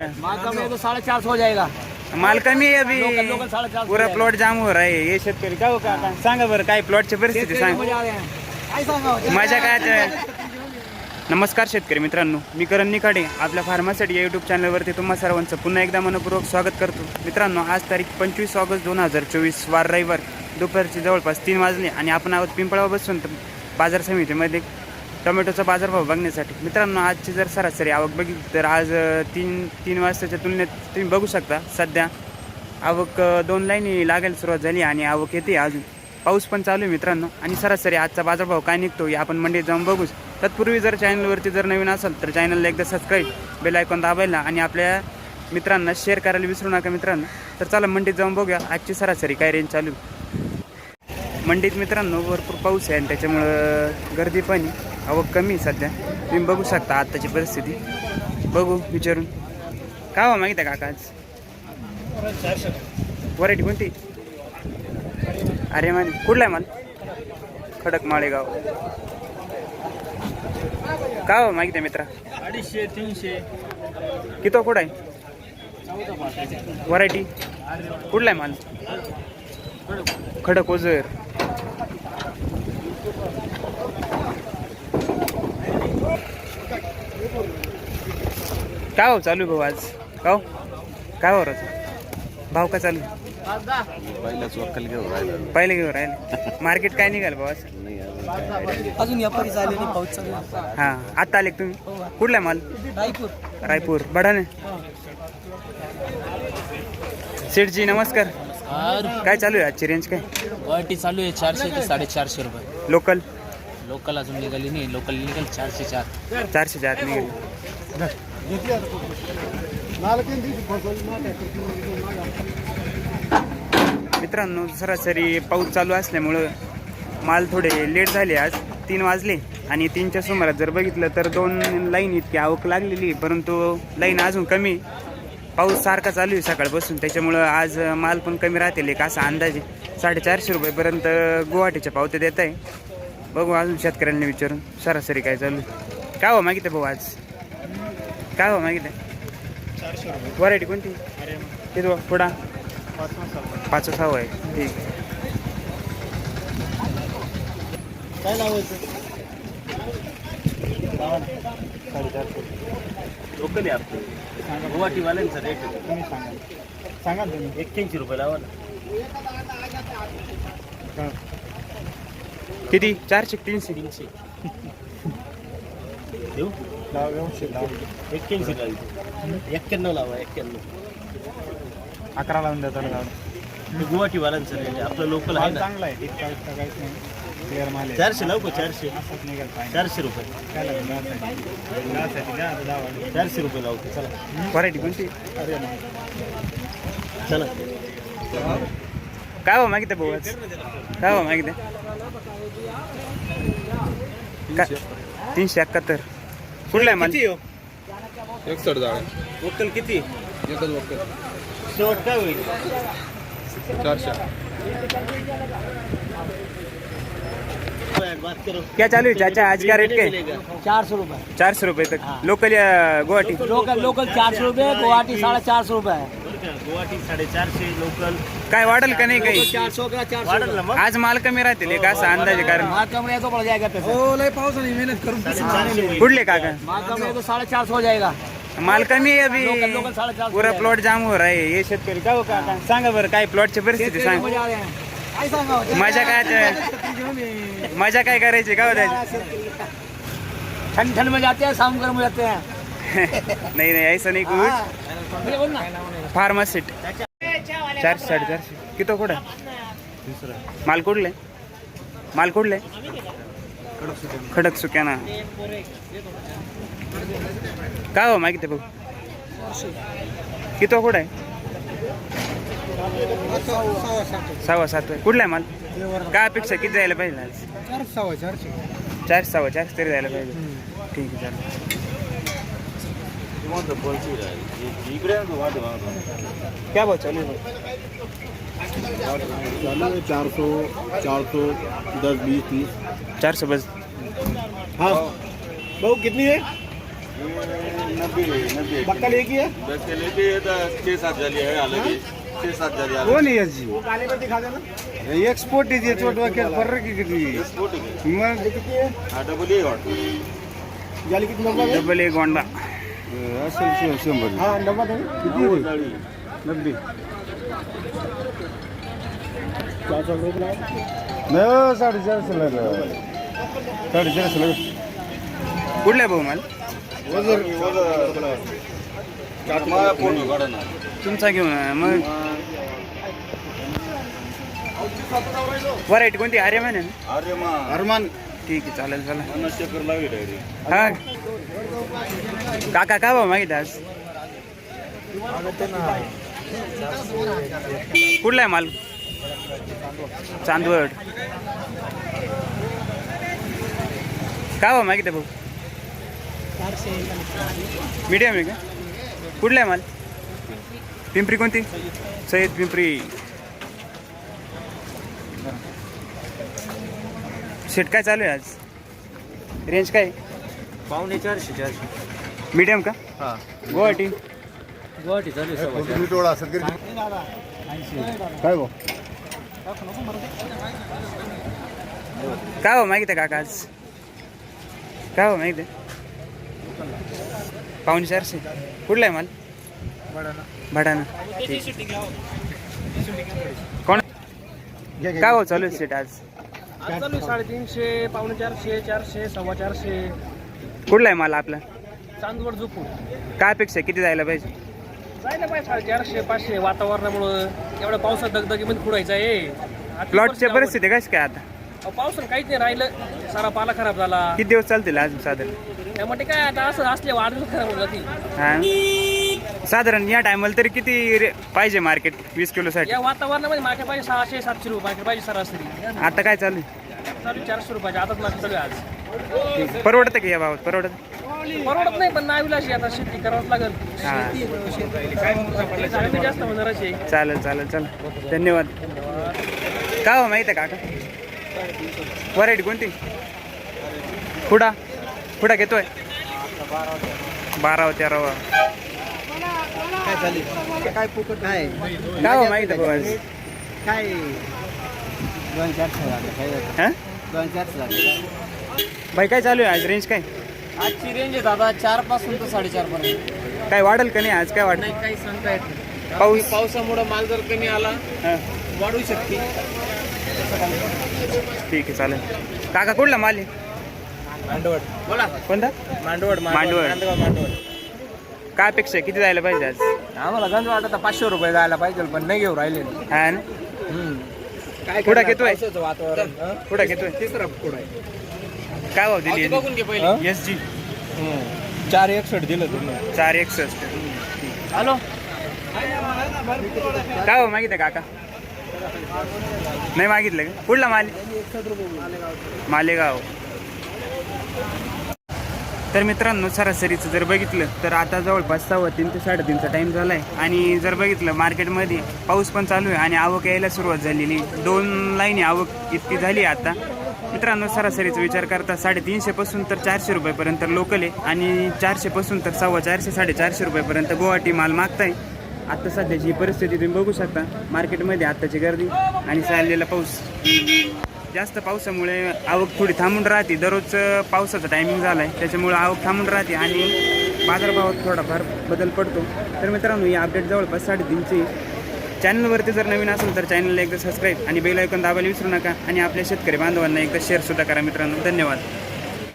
माल कम है तो साढ़े चार सौ हो जाएगा माल कमी आहे लोकल अभी. लोकल साढ़े चार सौ पुरा प्लॉट जाम हो रहा हे. शेतकरी का हो काका सांगा बरं काय प्लॉटची परिस्थिती सांग. रहे हैं माझ्या काय नमस्कार शेतकरी मित्रांनो. मी करण निखाडे. आपल्या फार्मासाठी या यूट्यूब चॅनलवरती तुम्हा सर्वांचं पुन्हा एकदा मनपूर्वक स्वागत करतो. मित्रांनो आज तारीख पंचवीस ऑगस्ट दोन हजार चोवीस वार रविवार. दुपारचे जवळपास तीन वाजले आणि आपण आहोत पिंपळा बसून बाजार समितीमध्ये. टोमॅटोचा बाजारभाव बघण्यासाठी. मित्रांनो आजची जर सरासरी आवक बघितली तर आज तीन तीन वाजताच्या तुलनेत तुम्ही बघू शकता सध्या आवक दोन लाईनी लागायला सुरुवात झाली आणि आवक येते अजून. पाऊस पण चालू आहे मित्रांनो आणि सरासरी आजचा बाजारभाव काय निघतो हे आपण मंडईत जाऊन बघूच तत्पूर्वी जर चॅनलवरती जर नवीन असाल तर चॅनलला एकदा सबस्क्राईब बेल आयकॉन दाबायला आणि आपल्या मित्रांना शेअर करायला विसरू नका मित्रांनो. तर चला मंडईत जाऊन बघूया आजची सरासरी काय रेंज चालू आहे. मंडीत मित्रांनो भरपूर पाऊस आहे आणि त्याच्यामुळं गर्दी पण आवक कमी आहे सध्या. तुम्ही बघू शकता आत्ताची परिस्थिती. बघू विचारून. काय हो माहिती आहे काका आज व्हरायटी कोणती? अरे मान कुठला आहे माल? खडक माळेगाव. काय हो माहिती आहे मित्रा? अडीचशे तीनशे. कितो कुठं आहे? व्हरायटी कुठला आहे माल? खडक ओझर. काय हो चालू आहे भाऊ आज? का हो काय हो राहतो? भाव का चालू? आहे? पहिलाच वक्कल घेऊन राहिला पहिले घेऊन राहिले. मार्केट काय निघाल भाऊ आज? नाही अजून व्यापारी झाले नाही पाऊस चालू आहे. हां आत्ता आले का तुम्ही? कुठला आहे माल? रायपूर. रायपूर. बढाणे सेठजी नमस्कार. काय चालू आहे आजची रेंज काय? क्वालिटी चालू आहे चारशे ते साडेचारशे रुपये. लोकल लोकल अजून निघाली नाही लोकल निघाल चारशे चार. चारशे मित्रांनो सरासरी पाऊस चालू असल्यामुळं माल थोडे लेट झाले आज. तीन वाजले आणि तीनच्या सुमारात जर बघितलं तर दोन लाईन इतकी आवक लागलेली परंतु लाईन अजून कमी. पाऊस सारखा चालू आहे सकाळपासून त्याच्यामुळं आज माल पण कमी राहतील. एक असा अंदाजे साडेचारशे रुपयेपर्यंत गुवाहाटीच्या पावत्या देत आहे. बघू अजून शेतकऱ्यांना विचारून सरासरी काय चालू आहे. काय हो मागितलं भाऊ आज? काय हो मागितलं? व्हरायटी कोणती? किती हो? पुढा. पाच सहा आहे. ठीक. काय लावायचं? लोकल आहे आपलं. गुवाहाटीवाल्यांचा रेट तुम्ही सांगा. सांगा तुम्ही. एक्क्याऐंशी रुपये लावा ना. किती? चारशे तीनशे? तीनशे. देऊ लावा व्यवस्थित लावा एक्क्याऐंशी लावा एक्क्याण्णव लावा एक्क्याण्णव अकरा लावून देतो लावा हे गुवाहाटीवाल्यांचं रेट आहे आपलं लोकल आहे चांगला आहे काहीच नाही चारशे लावू का चारशे चारशे रुपये द्या. चारशे रुपये लावतो चला व्हरायटी कोणती अरे चला काय हो मागितलं भाऊ काय हो मागितलं काय तीनशे एकाहत्तर कुठला आहे माल वक्कल किती? शेवट काय होईल? चारशे. बात करो क्या चालू है चाचा आज का रेट क्या? है मिलेगा चार सौ रुपये चार सौ रुपये तक लोकल या गुवाहाटी. लोकल लोकल चार सौ रुपये गुवाहाटी साढ़े चार सौ रुपये. है का? गुवाहाटी साडेचारशे लोकल. काय वाढेल का नाही काही? चार सौ का चार वाढल ना मग? आज माल कमी राहतील एक असा अंदाजे कारण. माल कम है तो बढ़ जाएगा पैसा हो लय पाऊस नहीं मेहनत करूँ साडेचारशे होईल. कुठले काका माल कम है तो साढ़े चार सौ हो जाएगा माल कमी आहे लोकल- लोकल अभी साढ़े चार सौ पुरा है। प्लॉट जाम हो रहा है ये शेतकरी. का हो काका सांगा बरं काय प्लॉटची परिस्थिती सांग. मजा रहे हैं हो? मजा काय मजा काय करायची? का हो त्याची ठंड ठंड में जाते हैं शाम गर्म जाते हैं नाही नाही ऐसा नाही ना फार्मासिट चारशे. साडेचारशे किती कुठं? माल कुठले? माल कुठले? खडक सुक्याना काय हो माहिती भाऊ किती कुठं आहे? सव्वा सात. कुठला आहे माल? काय अपेक्षा किती जायला पाहिजे आज? चार सौ चारशे. चारशे सव्वा चारशे तरी जायला पाहिजे. ठीक आहे चालेल. क्या भाव चालू आहे भाऊ? चार सौ चार सौ दस बीस तीस। चारशे बस। हाँ। भाऊ कितनी है? नब्बे नब्बे बक्कल एक ही है? दस के लिए भी ये तो छः सात झाली आहे अलग छः सात झाली अलग कोण आहे याची वो काले में दिखा देना। एक्सपोर्ट आहे छोट वाक्यात फरक आहे किती स्पोर्ट आहे मग कितनी है? हा डबल ए वाटतो जाली कितनी नंबर है? डबल एक गोंडा असेल शंभर. हाँ नंबर देंगे किती आहे? रे? नब्बे चार सौ रुपये नाही साडेचारशे लागलं साडेचारशे लागलं कुठला आहे भाऊ माल? ना तुमचा घेऊन या. मग. व्हरायटी कोणती? अरे म्हणे ना? अरमान ठीक आहे चालेल चला पन्नास चक्कर लावी डायरेक्ट हा. काका काय भाऊ मागित आज? कुठला आहे माल? चांदवड. काय भाऊ मागित भाऊ? मीडियम आहे का? कुठला आहे माल? पिंपरी कोणती? सय्यद पिंपरी. शेट काय चालू आहे आज? रेंज काय? पावणे चारशे चारशे. मीडियम का? हा. गुवाहाटी गुवाहाटी चालू आहे सव्वा चारशे. टोळा असेल काय भाऊ? काय हो माहिती काका आज? काय हो माहिती पाहुणे चारशे. कुठला आहे माल? भडाना कोण? काय हो चालू आहे सेट आज? चालू आहे साडेतीनशे पावणे चारशे चारशे सव्वा चारशे. कुठला आहे माल आपला? चांदवड झोपून काय अपेक्षा किती जायला पाहिजे? जायला पाहिजे साडेचारशे पाचशे वातावरणामुळं. एवढ्या पावसात दगदगीमध्ये खुडायचं आहे. प्लॉटची. परिस्थिती कशी काय आता? पावसानं काहीच नाही राहिलं. सारा पाला खराब झाला. किती दिवस चालतील अजून साधारण? त्यामुळे काय आता असं असले वाढ खराब होऊन जातील. हा. साधारण या टायमाला तरी किती रे- पाहिजे मार्केट वीस किलोसाठी? या वातावरणामध्ये मागे पाहिजे सहाशे सातशे रुपये पाहिजे सरासरी. आता काय चालू आहे? चालू चारशे रुपयाचे आताच मागे चालू आहे आज. परवडतं की या भावात? परवडत? परवडत नाही पण नाविलाशी आता शेती करावंच लागेल. हा. कमी जास्त होणारच आहे. चालेल चालेल चला. धन्यवाद. काय हो माहिती आहे काका? व्हरायटी कोणती? पुडा पुडा घेतोय? बारावा तेरावा. काय फुकट नाही. काय हो माहिती आहे काय? दोन चारशे झाले. काय हा? दोन चारशे झाले. भाई काय चालू आहे आज? रेंज काय? आजची रेंज आहे दादा चारपासून तर साडेचार पर्यंत. काय वाढेल का नाही आज? काय नाही काही सांगता येत नाही. पाऊस? पावसामुळे माल जर कमी आला हा, वाढू शकते. ठीक आहे चालेल. काका कुठला माल आहे? मांडवड. बोला. कोणता? मांडवड मांडवड. नांदगाव मांडवड. काय अपेक्षा आहे? किती जायला पाहिजे आज? आम्हाला गंज वाटत पाचशे रुपये जायला पाहिजे पण नाही घेऊ राहिले. हा ना काय पुढं घेतोय? पावसाचं वातावरण हं? पुढा घेतोय? तिसरा पुढं आहे? काय भाव दिली बघून घे पहिले. S G. चार एकसठ दिलं तुम्ही. चार एकसष्ट. हॅलो? काय हो मागितलं काका? नाही मागितलं का? कुठला माल? मालेगाव. तर मित्रांनो सरासरीचं जर बघितलं तर आता जवळपास सव्वा तीन ते साडेतीनचा टाईम झाला आहे आणि जर बघितलं मार्केटमध्ये पाऊस पण चालू आहे आणि आवक यायला सुरुवात झालेली दोन लाईनी आवक इतकी झाली आहे आता. मित्रांनो सरासरीचा विचार करता साडेतीनशेपासून तर चारशे रुपयेपर्यंत लोकल आहे आणि चारशेपासून तर सव्वा चारशे साडेचारशे रुपयेपर्यंत गुवाहाटी माल मागताय. आत्ता सध्याची ही परिस्थिती तुम्ही बघू शकता. मार्केटमध्ये आत्ताची गर्दी आणि चाललेला पाऊस. जास्त पावसामुळे आवक थोडी थांबून राहते. दररोज पावसाचा टायमिंग झाला आहे त्याच्यामुळे आवक थांबून राहते आणि बाजारभावात थोडाफार बदल पडतो. तर मित्रांनो ही अपडेट जवळपास साडेतीनची चॅनलवरती जर नवीन असेल तर चॅनलला एकदा सबस्क्राईब आणि बेल आयकॉन दाबायला विसरू नका. आणि आपल्या शेतकरी बांधवांना एकदा शेअरसुद्धा करा मित्रांनो. धन्यवाद.